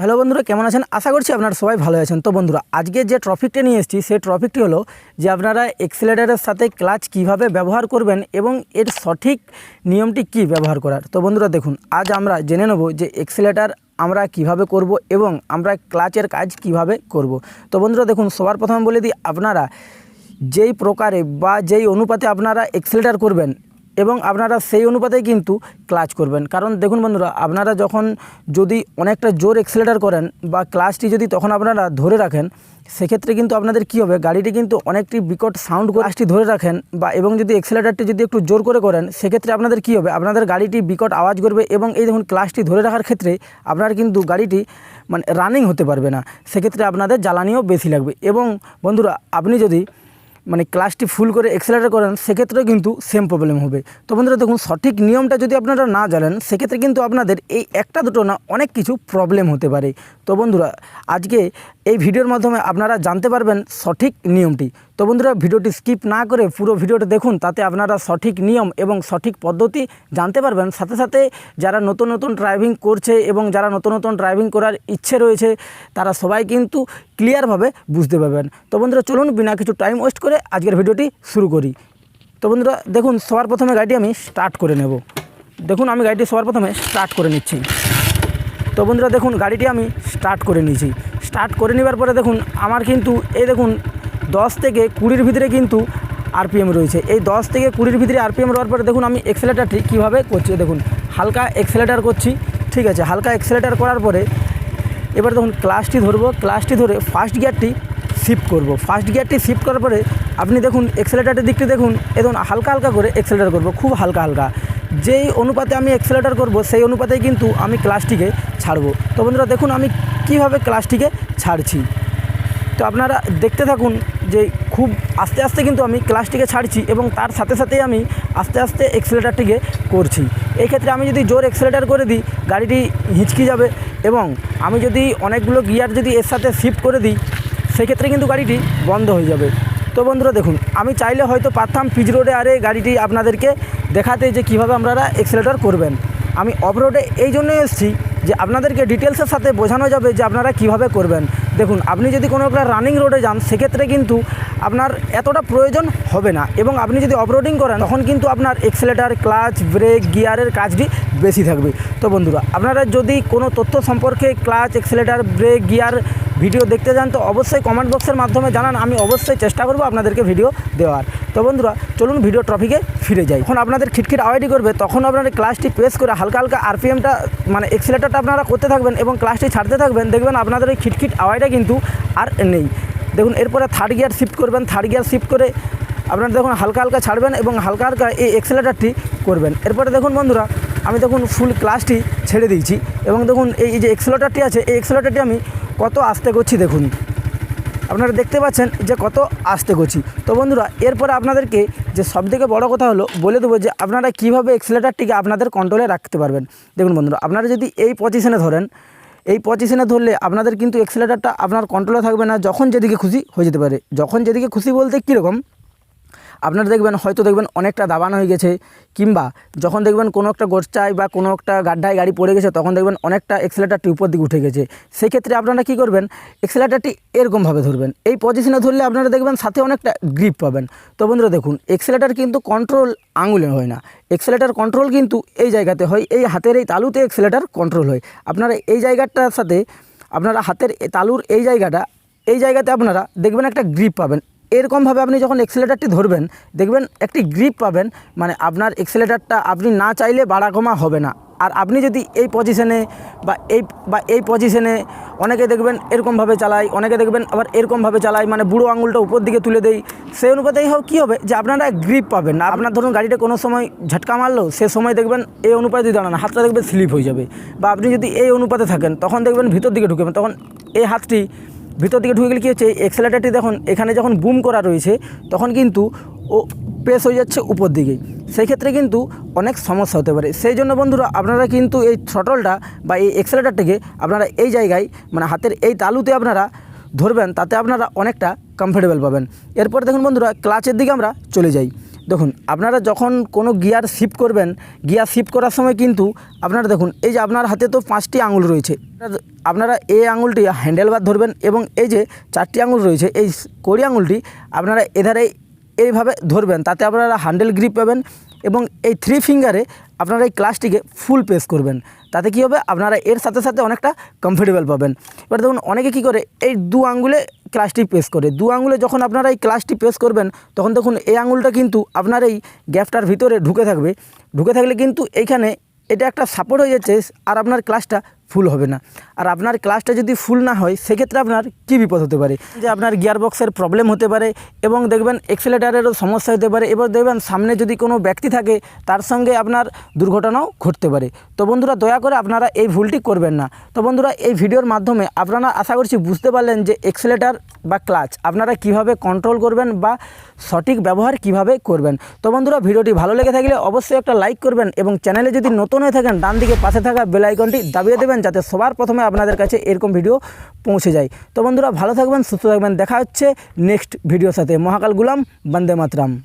Hello বন্ধুরা, কেমন আছেন? আশা করছি আপনারা সবাই ভালো আছেন। তো বন্ধুরা, আজকে যে ট্রফিকটা নিয়ে এসেছি, সেই ট্রফিকটি হলো যে আপনারা এক্সেলেটারের সাথে ক্লাচ কীভাবে ব্যবহার করবেন এবং এর সঠিক নিয়মটি কি ব্যবহার করার। তো বন্ধুরা, দেখুন, আজ আমরা জেনে নেব যে এক্সেলেটার আমরা কীভাবে করব এবং আমরা ক্লাচের কাজ কীভাবে করব। তো বন্ধুরা, দেখুন, সবার প্রথমে বলে দিই, আপনারা যেই প্রকারে বা যেই অনুপাতে আপনারা এক্সেলেটার করবেন এবং আপনারা সেই অনুপাতেই কিন্তু ক্লাচ করবেন। কারণ দেখুন বন্ধুরা, আপনারা যখন যদি অনেকটা জোর এক্সেলেটার করেন বা ক্লাচটি যদি তখন আপনারা ধরে রাখেন, সেক্ষেত্রে কিন্তু আপনাদের কী হবে, গাড়িটি কিন্তু অনেকটি বিকট সাউন্ড ক্লাচটি ধরে রাখেন বা এবং যদি এক্সেলেটারটি যদি একটু জোর করে করেন, সেক্ষেত্রে আপনাদের কী হবে, আপনাদের গাড়িটি বিকট আওয়াজ করবে এবং এই দেখুন ক্লাচটি ধরে রাখার ক্ষেত্রে আপনার কিন্তু গাড়িটি মানে রানিং হতে পারবে না। সেক্ষেত্রে আপনাদের জ্বালানিও বেশি লাগবে। এবং বন্ধুরা, আপনি যদি মানে ক্লাসটি ফুল করে এক্সেলারেট করেন, সেক্ষেত্রেও কিন্তু সেম প্রবলেম হবে। তো বন্ধুরা দেখুন, সঠিক নিয়মটা যদি আপনারা না জানেন, সেক্ষেত্রে কিন্তু আপনাদের এই একটা দুটো না অনেক কিছু প্রবলেম হতে পারে। তো বন্ধুরা, আজকে এই ভিডিওর মাধ্যমে আপনারা জানতে পারবেন সঠিক নিয়মটি। তো বন্ধুরা, ভিডিওটি স্কিপ না করে পুরো ভিডিওটি দেখুন, তাতে আপনারা সঠিক নিয়ম এবং সঠিক পদ্ধতি জানতে পারবেন। সাথে সাথে যারা নতুন নতুন ড্রাইভিং করছে এবং যারা নতুন নতুন ড্রাইভিং করার ইচ্ছে রয়েছে, তারা সবাই কিন্তু ক্লিয়ারভাবে বুঝতে পারবেন। তো বন্ধুরা, চলুন বিনা কিছু টাইম ওয়েস্ট করে আজকের ভিডিওটি শুরু করি। তো বন্ধুরা, দেখুন, সবার প্রথমে গাড়িটি আমি স্টার্ট করে নেব। দেখুন, আমি গাড়িটি সবার প্রথমে স্টার্ট করে নিচ্ছি। তো বন্ধুরা দেখুন, গাড়িটি আমি স্টার্ট করে নিয়েছি। স্টার্ট করে নেবার পরে দেখুন, আমার কিন্তু এই দেখুন, দশ থেকে কুড়ির ভিতরে কিন্তু আরপিএম রয়েছে। এই দশ থেকে কুড়ির ভিতরে আরপিএম রওয়ার পরে দেখুন, আমি এক্সেলেটারটি কীভাবে করছি দেখুন, হালকা এক্সেলেটার করছি, ঠিক আছে, হালকা এক্সেলেটার করার পরে এবার দেখুন ক্লাসটি ধরবো ক্লাসটি ধরে ফার্স্ট গিয়ারটি শিফট করব। ফার্স্ট গিয়ারটি শিফট করার পরে আপনি দেখুন এক্সেলেটারের দিকটি দেখুন এ দেখুন, হালকা হালকা করে এক্সেলেটার করব, খুব হালকা হালকা। যেই অনুপাতে আমি এক্সেলেটার করব, সেই অনুপাতেই কিন্তু আমি ক্লাসটিকে ছাড়বো। তো বন্ধুরা, দেখুন আমি কীভাবে ক্লাসটিকে ছাড়ছি। তো আপনারা দেখতে থাকুন যে খুব আস্তে আস্তে কিন্তু আমি ক্লাসটিকে ছাড়ছি এবং তার সাথে সাথেই আমি আস্তে আস্তে এক্সেলেটারটিকে করছি। এই ক্ষেত্রে আমি যদি জোর এক্সেলেটার করে দিই, গাড়িটি হিঁচকি যাবে এবং আমি যদি অনেকগুলো গিয়ার যদি এর সাথে শিফট করে দিই, সেক্ষেত্রে কিন্তু গাড়িটি বন্ধ হয়ে যাবে। তো বন্ধুরা, দেখুন, আমি চাইলে হয়তো পারতাম পিচ রোডে আরে গাড়িটি আপনাদেরকে দেখাতে যে কীভাবে আপনারা এক্সেলেটার করবেন। আমি অফরোডে এই জন্যই এসেছি যে আপনাদেরকে ডিটেলসের সাথে বোঝানো যাবে যে আপনারা কীভাবে করবেন। দেখুন, আপনি যদি কোনো একটা রানিং রোডে যান, সেক্ষেত্রে কিন্তু আপনার এতটা প্রয়োজন হবে না। এবং আপনি যদি অফরোডিং করেন, তখন কিন্তু আপনার এক্সেলেটার ক্লাচ ব্রেক গিয়ারের কাজটি বেশি থাকবে। তো বন্ধুরা, আপনারা যদি কোনো তথ্য সম্পর্কে clutch accelerator brake gear video দেখতে যান, তো অবশ্যই কমেন্ট বক্সের মাধ্যমে জানান। আমি অবশ্যই চেষ্টা করব আপনাদেরকে ভিডিও দেওয়ার। তো বন্ধুরা, চলুন ভিডিও ট্রফিকে ফিরে যাই। যখন আপনাদের খিটখিট আওয়াজটি করবে, তখন আপনার ক্লাসটি প্রেস করে হালকা হালকা আরপিএমটা মানে এক্সিলেটারটা আপনারা করতে থাকবেন এবং ক্লাসটি ছাড়তে থাকবেন। দেখবেন আপনাদের ওই খিটখিট আওয়াজটা কিন্তু আর নেই। দেখুন, এরপরে থার্ড গিয়ার শিফট করবেন থার্ড গিয়ার শিফট করে আপনারা দেখুন হালকা হালকা ছাড়বেন এবং হালকা হালকা এই এক্সেলেটারটি করবেন। এরপরে দেখুন বন্ধুরা, আমি দেখুন ফুল ক্লাসটি ছেড়ে দিয়েছি এবং দেখুন এই যে এক্সেলেটারটি আছে, এই এক্সেলেটারটি আমি কত আস্তে করছি দেখুন। আপনারা দেখতে পাচ্ছেন যে কত আস্তে করছি। তো বন্ধুরা, এরপরে আপনাদেরকে যে সবথেকে বড় কথা হলো, বলে দেবো যে আপনারা কীভাবে এক্সেলেটারটিকে আপনাদের কন্ট্রোলে রাখতে পারবেন। দেখুন বন্ধুরা, আপনারা যদি এই পজিশনে ধরেন এই পজিশনে ধরলে আপনাদের কিন্তু এক্সেলেটারটা আপনার কন্ট্রোলে থাকবে না, যখন যেদিকে খুশি হয়ে যেতে পারে। যখন যেদিকে খুশি বলতে কীরকম? আপনারা দেখবেন, হয়তো দেখবেন অনেকটা দাবানো হয়ে গেছে, কিংবা যখন দেখবেন কোনো একটা গোচ্চায় বা কোনো একটা গাড্ডায় গাড়ি পড়ে গেছে, তখন দেখবেন অনেকটা এক্সেলেটারটি উপর দিকে উঠে গেছে। সেই ক্ষেত্রে আপনারা কী করবেন? এক্সেলেটারটি এরকমভাবে ধরবেন। এই পজিশনে ধরলে আপনারা দেখবেন সাথে অনেকটা গ্রিপ পাবেন। তো বন্ধুরা দেখুন এক্সেলেটার কিন্তু কন্ট্রোল আঙুলে হয় না। এক্সেলেটার কন্ট্রোল কিন্তু এই জায়গাতে হয়, এই হাতের এই তালুতে এক্সেলেটার কন্ট্রোল হয়। আপনারা এই জায়গাটার সাথে, আপনারা হাতের তালুর এই জায়গাটা, এই জায়গাতে আপনারা দেখবেন একটা গ্রিপ পাবেন। এরকমভাবে আপনি যখন এক্সেলেটারটি ধরবেন, দেখবেন একটি গ্রিপ পাবেন। মানে আপনার এক্সেলেটারটা আপনি না চাইলে বাড়া কমা হবে না। আর আপনি যদি এই পজিশনে বা এই বা এই পজিশনে অনেকে দেখবেন এরকমভাবে চালায়, অনেকে দেখবেন আবার এরকমভাবে চালায় মানে বুড়ো আঙুলটা উপর দিকে তুলে দেয়। সেই অনুপাতেই হোক, কী হবে? যে আপনারা গ্রিপ পাবেন না। আপনার ধরুন গাড়িটা কোনো সময় ঝটকা মারলো, সে সময় দেখবেন এই অনুপাতে দাঁড়ান, হাতটা দেখবেন স্লিপ হয়ে যাবে। বা আপনি যদি এই অনুপাতে থাকেন, তখন দেখবেন ভিতর দিকে ঢুকবেন তখন এই হাতটি ভিতর দিকে ঢুকে গেলে কী হচ্ছে? এক্সেলেটারটি দেখুন, এখানে যখন বুম করা রয়েছে, তখন কিন্তু ও প্রেস হয়ে যাচ্ছে উপর দিকে। সেই ক্ষেত্রে কিন্তু অনেক সমস্যা হতে পারে। সেই জন্য বন্ধুরা, আপনারা কিন্তু এই থ্রটলটা বা এই এক্সেলেটারটাকে আপনারা এই জায়গায় মানে হাতের এই তালুতে আপনারা ধরবেন, তাতে আপনারা অনেকটা কমফোর্টেবল পাবেন। এরপর দেখুন বন্ধুরা ক্লাচের দিকে আমরা চলে যাই। দেখুন, আপনারা যখন কোনো গিয়ার শিফট করবেন, গিয়ার শিফট করার সময় কিন্তু আপনারা দেখুন, এই যে আপনার হাতে তো পাঁচটি আঙুল রয়েছে, আপনারা এই আঙুলটি হ্যান্ডেল বার ধরবেন এবং এই যে চারটি আঙুল রয়েছে, এই কড়ি আঙুলটি আপনারা এধারে এইভাবে ধরবেন, তাতে আপনারা হ্যান্ডেল গ্রিপ পাবেন এবং এই থ্রি ফিঙ্গারে আপনারা এই ক্লাসটিকে ফুল প্রেস করবেন। তাতে কি হবে? আপনারা এর সাথে সাথে অনেকটা কমফোর্টেবল পাবেন। এবার দেখুন, অনেকে কি করে? এই দু আঙ্গুলে ক্লাসটি পেস করে। দু আঙ্গুলে যখন আপনারা এই ক্লাসটি পেস করবেন, তখন দেখুন, এই আঙুলটা কিন্তু আপনার এই গ্যাপটার ভিতরে ঢুকে থাকবে। ঢুকে থাকলে কিন্তু এইখানে এটা একটা সাপোর্ট হয়ে যাচ্ছে, আর আপনার ক্লাসটা ফুল হবে না। আর আপনার ক্লাসটা যদি ফুল না হয়, সেক্ষেত্রে আপনার কী বিপদ হতে পারে? যে আপনার গিয়ার বক্সের প্রবলেম হতে পারে এবং দেখবেন এক্সেলেটারেরও সমস্যা হতে পারে। এবার দেখবেন সামনে যদি কোনো ব্যক্তি থাকে, তার সঙ্গে আপনার দুর্ঘটনাও ঘটতে পারে। তো বন্ধুরা, দয়া করে আপনারা এই ভুলটি করবেন না। তো বন্ধুরা, এই ভিডিওর মাধ্যমে আপনারা আশা করছি বুঝতে পারলেন যে এক্সেলেটার বা ক্লাচ আপনারা কীভাবে কন্ট্রোল করবেন বা সঠিক ব্যবহার কীভাবে করবেন। তো বন্ধুরা, ভিডিওটি ভালো লেগে থাকলে অবশ্যই একটা লাইক করবেন এবং চ্যানেলে যদি নতুন হয়ে থাকেন ডান দিকে পাশে থাকা বেল আইকনটি দাবিয়ে দেবেন। যাতে সবার প্রথমে আপনাদের কাছে এরকম ভিডিও পৌঁছে যায়। তো বন্ধুরা, ভালো থাকবেন, সুস্থ থাকবেন। দেখা হচ্ছে নেক্সট ভিডিওর সাথে। মহাকাল গুলাম, বন্দে মাতরাম।